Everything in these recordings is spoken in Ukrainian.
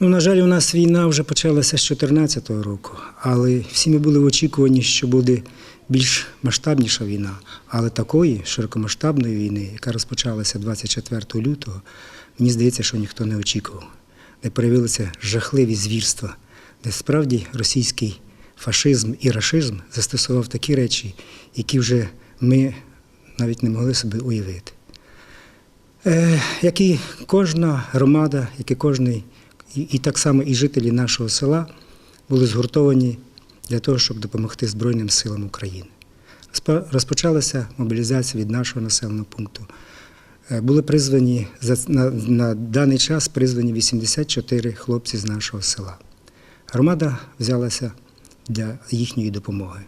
Ну, на жаль, у нас війна вже почалася з 2014 року, але всі ми були в очікуванні, що буде більш масштабніша війна. Але такої широкомасштабної війни, яка розпочалася 24 лютого, мені здається, що ніхто не очікував. Де проявилися жахливі звірства, де справді російський фашизм і рашизм застосував такі речі, які вже ми навіть не могли собі уявити. Е, як і кожна громада, як і кожний, і, так само і жителі нашого села були згуртовані для того, щоб допомогти Збройним силам України. Розпочалася мобілізація від нашого населеного пункту. Е, Були призвані на, на даний час призвані 84 хлопці з нашого села. Громада взялася для їхньої допомоги.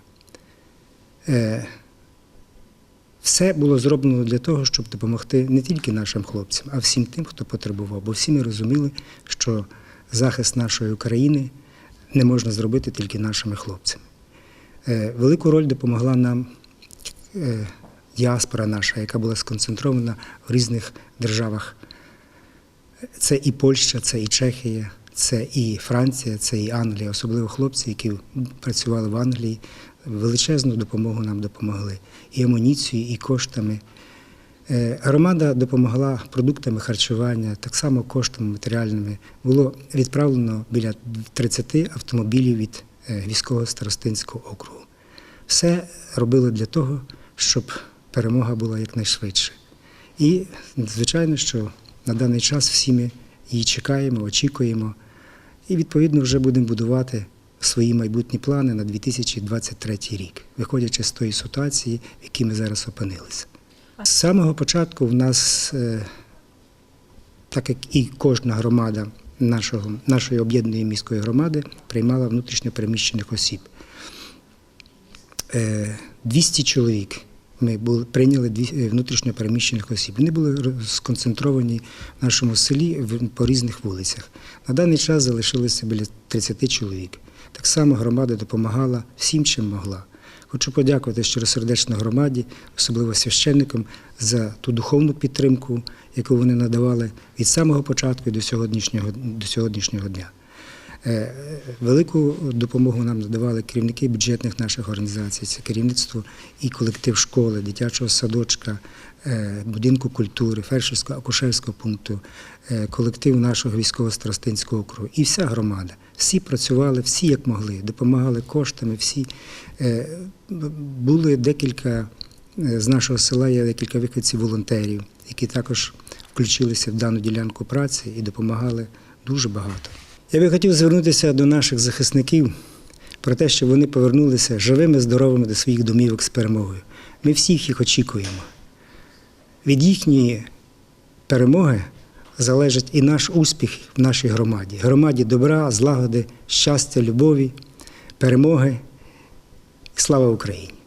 Все було зроблено для того, щоб допомогти не тільки нашим хлопцям, а всім тим, хто потребував. Бо всі ми розуміли, що захист нашої України не можна зробити тільки нашими хлопцями. Е, Велику роль допомогла нам е, діаспора наша, яка була сконцентрована в різних державах. Це і Польща, це і Чехія, це і Франція, це і Англія, особливо хлопці, які працювали в Англії, величезну допомогу нам допомогли і амуніцією, і коштами. Е, Громада допомогла продуктами харчування, так само коштами матеріальними. Було відправлено біля 30 автомобілів від е, військового старостинського округу. Все робили для того, щоб перемога була якнайшвидше. І, звичайно, що на даний час всі ми її чекаємо, очікуємо, і відповідно вже будемо будувати свої майбутні плани на 2023 рік, виходячи з тої ситуації, в якій ми зараз опинилися. З самого початку в нас, е, так як і кожна громада нашого, нашої об'єднаної міської громади, приймала внутрішньо переміщених осіб. Е, 200 чоловік ми були, прийняли е, внутрішньо переміщених осіб. Вони були сконцентровані в нашому селі по різних вулицях. На даний час залишилося біля 30 чоловік. Так само громада допомагала всім, чим могла. Хочу подякувати щиросердечно громаді, особливо священникам, за ту духовну підтримку, яку вони надавали від самого початку до сьогоднішнього, до сьогоднішнього дня. Е, Велику допомогу нам надавали керівники бюджетних наших організацій, це керівництво і колектив школи, дитячого садочка, е, будинку культури, фельдшерського акушерського пункту, е, колектив нашого військово-старостинського округу і вся громада. Всі працювали, всі як могли, допомагали коштами, всі Е, були декілька е, з нашого села є декілька виходців волонтерів, які також включилися в дану ділянку праці і допомагали дуже багато. Я би хотів звернутися до наших захисників про те, щоб вони повернулися живими, здоровими до своїх домівок з перемогою. Ми всіх їх очікуємо. Від їхньої перемоги залежить і наш успіх в нашій громаді. Громаді добра, злагоди, щастя, любові, перемоги. Слава Україні!